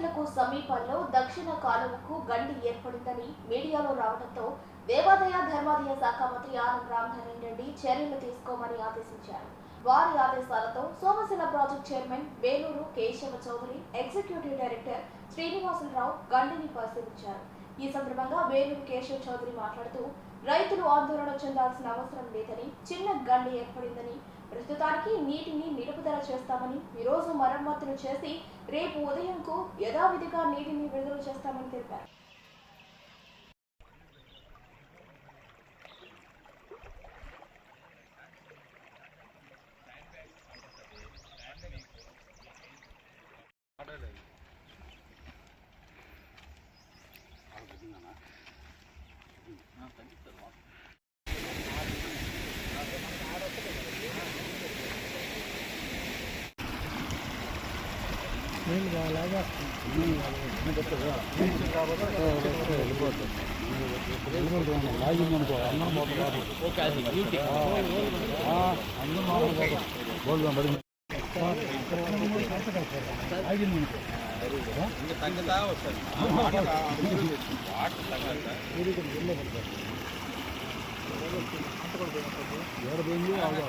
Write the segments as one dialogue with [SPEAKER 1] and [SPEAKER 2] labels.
[SPEAKER 1] సెంటర్లకు సమీపంలో దక్షిణ కాలువకు గండి ఏర్పడిందని మీడియాలో రావడంతో దేవాదాయ ధర్మాదాయ శాఖ మంత్రి ఆనం రామనారాయణ రెడ్డి చర్యలు తీసుకోమని ఆదేశించారు. వారి ఆదేశాలతో Somasila project chairman Veluru Kesava Chowdary executive director Srinivasularao గండిని పరిశీలించారు. ఈ సందర్భంగా వేలూరు కేశవ చౌదరి మాట్లాడుతూ రైతులు ఆందోళన చెందాల్సిన అవసరం లేదని చిన్న గండి ఏర్పడిందని ప్రస్తుతానికి నీటిని నిలుపుదల చేస్తామని ఈ రోజు మరమ్మతులు చేసి రేపు ఉదయంకు యథావిధిగా నీటిని విడుదల చేస్తామని తెలిపారు.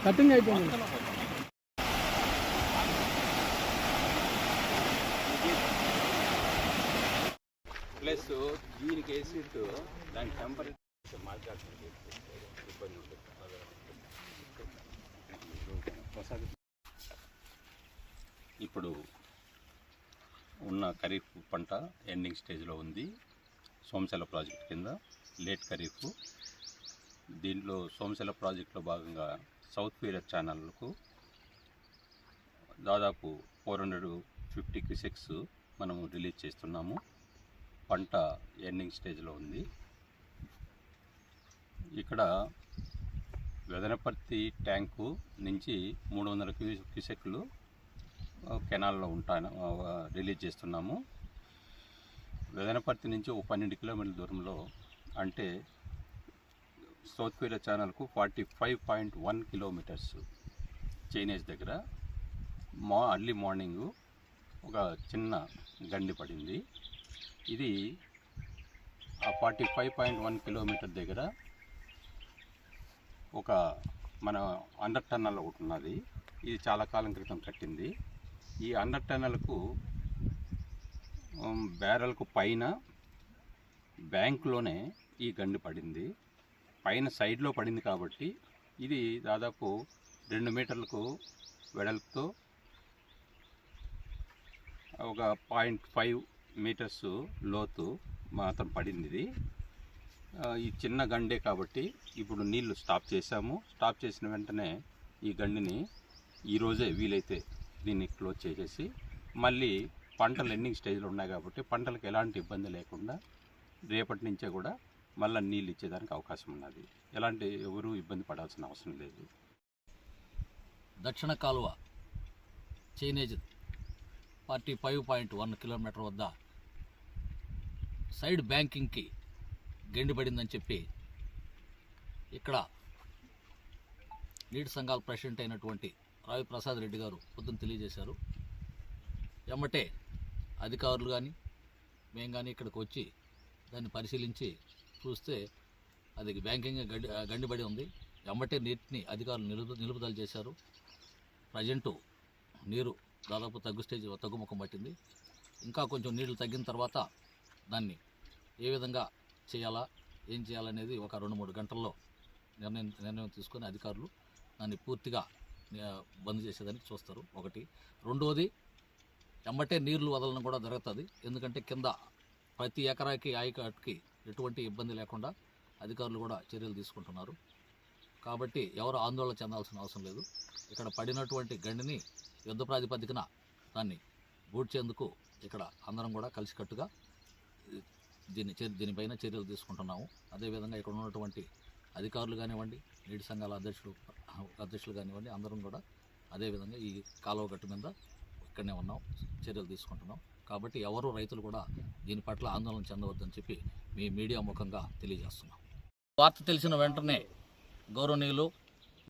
[SPEAKER 2] కటింగ్ అయిపోయింది
[SPEAKER 3] ప్లస్ దీనికి వేసిట్ దాని టెంపరేచర్ మాట్లాడుతుంది ఇబ్బంది ఉంటుంది. ఇప్పుడు ఉన్న ఖరీఫ్ పంట ఎండింగ్ స్టేజ్లో ఉంది. సోమశల ప్రాజెక్ట్ కింద లేట్ ఖరీఫ్. దీంట్లో సోమశల ప్రాజెక్టులో భాగంగా సౌత్ పీరియడ్ ఛానళ్ళకు దాదాపు ఫోర్ హండ్రెడ్ ఫిఫ్టీ క్యూసెక్స్ మనము రిలీజ్ చేస్తున్నాము. పంట ఎండింగ్ స్టేజ్లో ఉంది. ఇక్కడ వెదనపర్తి ట్యాంకు నుంచి మూడు వందల క్యూ క్యూసెక్లు కెనాల్లో ఉంటా రిలీజ్ చేస్తున్నాము. వెదనపర్తి నుంచి ఒక పన్నెండు కిలోమీటర్ల దూరంలో అంటే సౌత్ కొరియా ఛానల్కు forty five point one kilometers chainage దగ్గర మా అర్లీ మార్నింగ్ ఒక చిన్న గండి పడింది. ఇది ఆ forty five point one kilometer దగ్గర ఒక మన అండర్ టన్నల్ ఒకటి ఉన్నది. ఇది చాలా కాలం క్రితం కట్టింది. ఈ అండర్ టన్నల్కు బ్యారల్కు బ్యారెల్కు పైన బ్యాంకులోనే ఈ గండి పడింది. పైన సైడ్లో పడింది కాబట్టి ఇది దాదాపు రెండు మీటర్లకు వెడల్పుతో ఒక పాయింట్ ఫైవ్ మీటర్స్ లోతు మాత్రం పడింది ఇది. ఈ చిన్న గండే కాబట్టి ఇప్పుడు నీళ్ళు స్టాప్ చేశాము. స్టాప్ చేసిన వెంటనే ఈ గండిని ఈరోజే వీలైతే దీన్ని క్లోజ్ చేసేసి మళ్ళీ పంటలు ఎండింగ్ స్టేజ్లో ఉన్నాయి కాబట్టి పంటలకు ఎలాంటి ఇబ్బంది లేకుండా రేపటి నుంచే కూడా మళ్ళీ నీళ్ళు ఇచ్చేదానికి అవకాశం ఉన్నది. ఎలాంటి ఎవరు ఇబ్బంది పడాల్సిన అవసరం లేదు.
[SPEAKER 4] దక్షిణ కాలువ chainage forty five point one kilometer వద్ద సైడ్ బ్యాంకింగ్కి గెండిపడిందని చెప్పి ఇక్కడ నీటి సంఘాల ప్రెసిడెంట్ అయినటువంటి రావి ప్రసాద్ రెడ్డి గారు పొద్దున్న తెలియజేశారు. ఎమ్మటే అధికారులు కానీ మేము కానీ ఇక్కడికి వచ్చి దాన్ని పరిశీలించి చూస్తే అది బ్యాంకింగ్ గండి గండిబడి ఉంది. ఎమ్మటే నీటిని అధికారులు నిలుపు నిలుపుదల చేశారు. ప్రజెంటు నీరు దాదాపు తగ్గు స్టేజ్ తగ్గుముఖం పట్టింది. ఇంకా కొంచెం నీళ్ళు తగ్గిన తర్వాత దాన్ని ఏ విధంగా చేయాలా ఏం చేయాలనేది ఒక రెండు మూడు గంటల్లో నిర్ణయం నిర్ణయం తీసుకొని అధికారులు దాన్ని పూర్తిగా బంద్ చేసేదానికి చూస్తారు. ఒకటి. రెండవది ఎమ్మటే నీళ్ళు వదలడం కూడా జరుగుతుంది. ఎందుకంటే కింద ప్రతి ఎకరాకి ఆయకట్టుకి ఎటువంటి ఇబ్బంది లేకుండా అధికారులు కూడా చర్యలు తీసుకుంటున్నారు. కాబట్టి ఎవరు ఆందోళన చెందాల్సిన అవసరం లేదు. ఇక్కడ పడినటువంటి గండిని యుద్ధ ప్రాతిపదికన దాన్ని బూడ్చేందుకు ఇక్కడ అందరం కూడా కలిసికట్టుగా దీన్ని చర్య దీనిపైన చర్యలు తీసుకుంటున్నాము. అదేవిధంగా ఇక్కడ ఉన్నటువంటి అధికారులు కానివ్వండి నీటి సంఘాల అధ్యక్షులు అధ్యక్షులు కానివ్వండి అందరం కూడా అదేవిధంగా ఈ కాలువ గట్టు మీద ఇక్కడనే ఉన్నాం చర్యలు తీసుకుంటున్నాం. కాబట్టి ఎవరు రైతులు కూడా దీని పట్ల ఆందోళన చెందవద్దని చెప్పి మీ మీడియా ముఖంగా తెలియజేస్తున్నాం. వార్త తెలిసిన వెంటనే గౌరవనీయులు